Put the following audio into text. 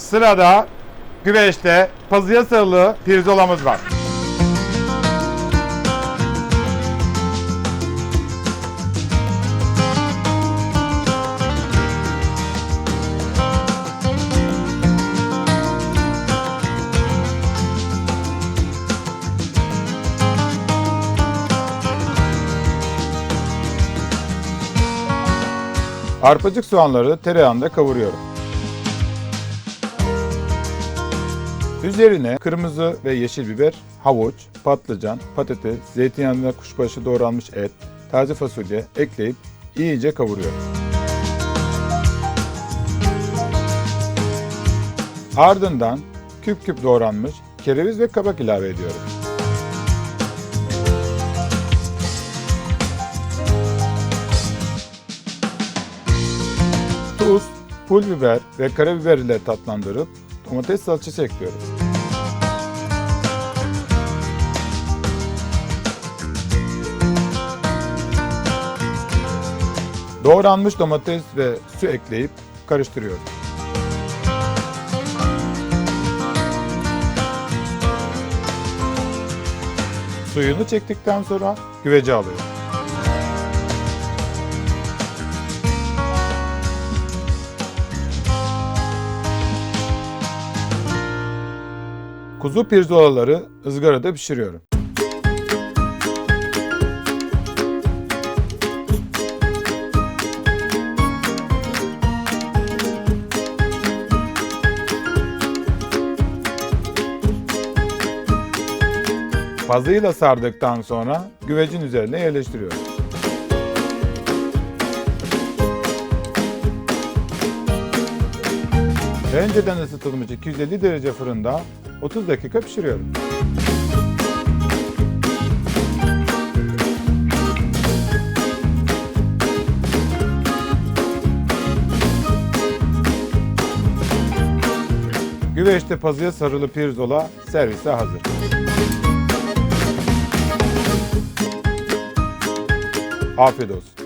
Sırada güveçte pazıya sarılı pirzolamız var. Arpacık soğanları tereyağında kavuruyorum. Üzerine kırmızı ve yeşil biber, havuç, patlıcan, patates, zeytinyağında kuşbaşı doğranmış et, taze fasulye ekleyip iyice kavuruyorum. Ardından küp küp doğranmış kereviz ve kabak ilave ediyorum. Tuz, pul biber ve karabiber ile tatlandırıp domates salçası ekliyorum. Doğranmış domates ve su ekleyip karıştırıyorum. Suyunu çektikten sonra güvece alıyorum. Kuzu pirzolaları ızgarada pişiriyorum. Pazıyla sardıktan sonra güvecin üzerine yerleştiriyorum. Önceden ısıtılmış 250 derece fırında 30 dakika pişiriyorum. Güveçte pazıya sarılı pirzola servise hazır. Afiyet olsun.